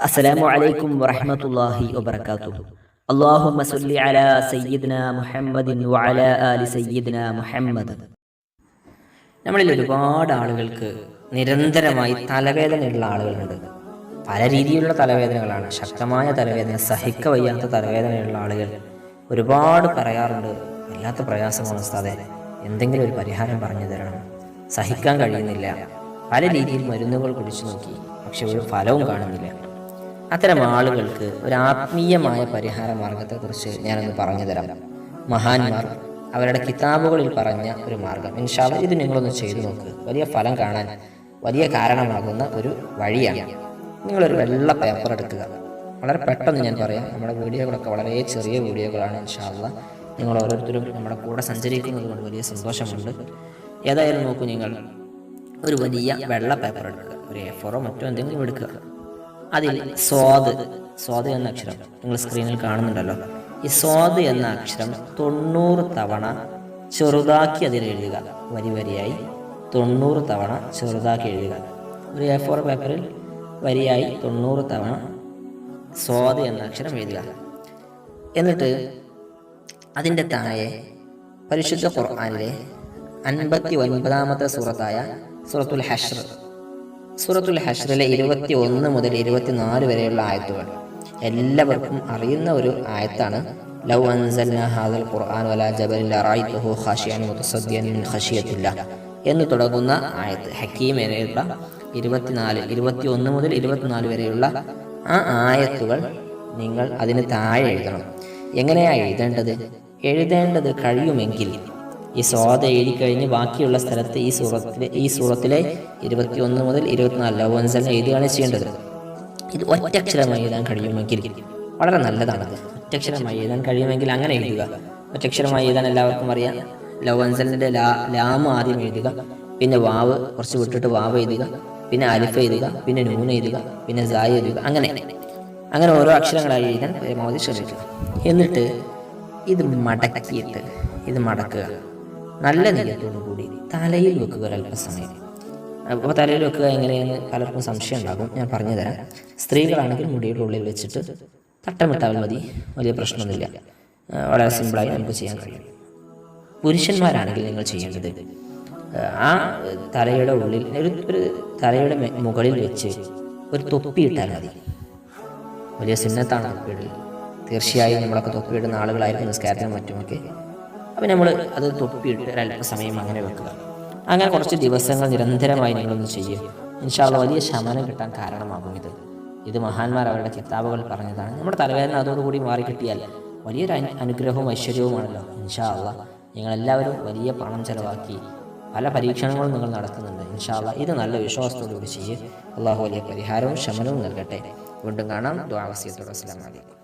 അസ്സലാമു അലൈക്കും വറഹ്മത്തുള്ളാഹി വബറകാതുഹു. അല്ലാഹുമ്മ സല്ലി അലാ സയ്യിദ്ന മുഹമ്മദിൻ വഅലാ ആലി സയ്യിദ്ന മുഹമ്മദ്. നമ്മളിൽ ഒരുപാട് ആളുകൾക്ക് നിരന്തരമായി തലവേദനയുള്ള ആളുകളുണ്ട്. പല രീതിയിലുള്ള തലവേദനകളാണ്. ശക്തമായ തലവേദന സഹിക്ക വയ്യാത്ത തലവേദനയുള്ള ആളുകൾ ഒരുപാട് പറയാറുണ്ട്. വല്ലാത്ത പ്രയാസമാണ് ഉസ്താദെ. എന്തെങ്കിലും ഒരു പരിഹാരം പറഞ്ഞു തരണം. സഹിക്കാൻ കഴിയുന്നില്ല. പല രീതിയിൽ മരുന്നുകൾ കുടിച്ചു നോക്കി. പക്ഷെ ഒരു ഫലവും കാണുന്നില്ല. അത്തരം ആളുകൾക്ക് ഒരു ആത്മീയമായ പരിഹാര മാർഗത്തെക്കുറിച്ച് ഞാനൊന്ന് പറഞ്ഞു തരാം. മഹാന്മാർ അവരുടെ കിതാബുകളിൽ പറഞ്ഞ ഒരു മാർഗം. ഇൻഷാല്ല ഇത് നിങ്ങളൊന്ന് ചെയ്തു നോക്ക്. വലിയ ഫലം കാണാൻ വലിയ കാരണമാകുന്ന ഒരു വഴിയാണ്. നിങ്ങളൊരു വെള്ള പേപ്പർ എടുക്കുക. വളരെ പെട്ടെന്ന് ഞാൻ പറയാം. നമ്മുടെ വീഡിയോകളൊക്കെ വളരെ ചെറിയ വീഡിയോകളാണ് ഇൻഷാല്ല നിങ്ങൾ ഓരോരുത്തരും നമ്മുടെ കൂടെ സഞ്ചരിക്കുന്നത് കൊണ്ട് വലിയ സന്തോഷമുണ്ട്. ഏതായാലും നോക്കൂ നിങ്ങൾ. ഒരു വലിയ വെള്ള പേപ്പർ എടുക്കുക. ഒരു എ മറ്റോ എന്തെങ്കിലും എടുക്കുക. അതിൽ സ്വാദ്. സ്വാദ് എന്ന അക്ഷരം നിങ്ങൾ സ്ക്രീനിൽ കാണുന്നുണ്ടല്ലോ. ഈ സ്വാദ് എന്ന അക്ഷരം തൊണ്ണൂറ് തവണ ചെറുതാക്കി അതിൽ എഴുതുക. വരി വരിയായി തൊണ്ണൂറ് തവണ ചെറുതാക്കി എഴുതുക. ഒരു എ ഫോർ പേപ്പറിൽ വരിയായി തൊണ്ണൂറ് തവണ സ്വാദ് എന്ന അക്ഷരം എഴുതുക. എന്നിട്ട് അതിന്റെ താഴെ പരിശുദ്ധ ഖുർആാനിലെ അൻപത്തി ഒൻപതാമത്തെ സൂറത്തായ സൂറത്തുൽ ഹഷ്ർ സൂറത്തുൽ ഹഷ്റിലെ ഇരുപത്തി ഒന്ന് മുതൽ ഇരുപത്തിനാല് വരെയുള്ള ആയത്തുകൾ. എല്ലാവർക്കും അറിയുന്ന ഒരു ആയത്താണ് ലൗ ഹാദൽ ഖുർആൻ മിൻ എന്ന് തുടങ്ങുന്ന ആയത്ത് ഹക്കീം വരെയുള്ള ഇരുപത്തിനാല് ഇരുപത്തി ഒന്ന് മുതൽ ഇരുപത്തിനാല് വരെയുള്ള ആ ആയത്തുകൾ നിങ്ങൾ അതിന് താഴെ എഴുതണം. എങ്ങനെയാണ് എഴുതേണ്ടത്? എഴുതേണ്ടത് കഴിയുമെങ്കിൽ ഈ സ്വാദ എഴുതി കഴിഞ്ഞ് ബാക്കിയുള്ള സ്ഥലത്ത് ഈ സൂറത്തിലെ ഈ സൂറത്തിലെ ഇരുപത്തി ഒന്ന് മുതൽ ഇരുപത്തിനാല് ലവൻസലിനെ എഴുതുകയാണ് ചെയ്യേണ്ടത്. ഇത് ഒറ്റക്ഷരമായി എഴുതാൻ കഴിയുമെങ്കിൽ വളരെ നല്ലതാണത് ഒറ്റക്ഷരമായി എഴുതാൻ കഴിയുമെങ്കിൽ അങ്ങനെ എഴുതുക. ഒറ്റക്ഷരമായി എഴുതാൻ എല്ലാവർക്കും അറിയാം. ലവൻസലിന്റെ ലാ ലാമ ആദ്യം എഴുതുക. പിന്നെ വാവ് കുറച്ച് വിട്ടിട്ട് വാവ് എഴുതുക. പിന്നെ അലിഫ് എഴുതുക. പിന്നെ നൂൻ എഴുതുക. പിന്നെ സായ് എഴുതുക. അങ്ങനെ. അങ്ങനെ ഓരോ അക്ഷരങ്ങളായി എഴുതാൻ പരമാവധി ശ്രമിക്കുക. എന്നിട്ട് ഇത് മടക്കിയിട്ട് ഇത് മടക്കുക. നല്ല നീയത്തോടു കൂടി തലയിൽ വെക്കുക ഒരല്പസമയം അപ്പോൾ തലയിൽ വെക്കുക എങ്ങനെയെന്ന് പലർക്കും സംശയം ഉണ്ടാകും. ഞാൻ പറഞ്ഞു തരാം. സ്ത്രീകളാണെങ്കിൽ മുടിയുടെ ഉള്ളിൽ വെച്ചിട്ട് തട്ടമിട്ടാൽ മതി. വലിയ പ്രശ്നമൊന്നുമില്ല. വളരെ സിമ്പിളായി നമുക്ക് ചെയ്യാൻ കഴിയും. പുരുഷന്മാരാണെങ്കിൽ നിങ്ങൾ ചെയ്യേണ്ടത് ആ തലയുടെ ഉള്ളിൽ ഒരു ഒരു തലയുടെ മുകളിൽ വെച്ച് ഒരു തൊപ്പി ഇട്ടാൽ മതി. വലിയ സിന്നത്താണ് തൊപ്പിയിടൽ. തീർച്ചയായും നമ്മളൊക്കെ തൊപ്പിയിടുന്ന ആളുകളായിരിക്കും നിസ്കാരത്തിനും മറ്റുമൊക്കെ. അപ്പം നമ്മൾ അത് തൊപ്പിയിട്ട് ഒരല്പസമയം അങ്ങനെ വെക്കുക. അങ്ങനെ കുറച്ച് ദിവസങ്ങൾ നിരന്തരമായി നിങ്ങളൊന്ന് ചെയ്യുക. ഇൻഷാള്ള വലിയ ശമനം കിട്ടാൻ കാരണമാകും ഇത്. ഇത് മഹാന്മാർ അവരുടെ കിതാബുകൾ പറഞ്ഞതാണ്. നമ്മുടെ തലവേദന അതോടുകൂടി മാറിക്കിട്ടിയാൽ വലിയൊരു അനു- അനുഗ്രഹവും ഐശ്വര്യവുമാണല്ലോ. ഇൻഷാള്ള നിങ്ങളെല്ലാവരും വലിയ പണം ചെലവാക്കി പല പരീക്ഷണങ്ങളും നിങ്ങൾ നടത്തുന്നുണ്ട്. ഇൻഷാല്ല ഇത് നല്ല വിശ്വാസത്തോടുകൂടി ചെയ്യുക. അള്ളാഹു വലിയ പരിഹാരവും ശമനവും നൽകട്ടെ. വീണ്ടും കാണാം. ദ്വാവസ്യത്തോടെ അസ്ലാം വലൈക്കും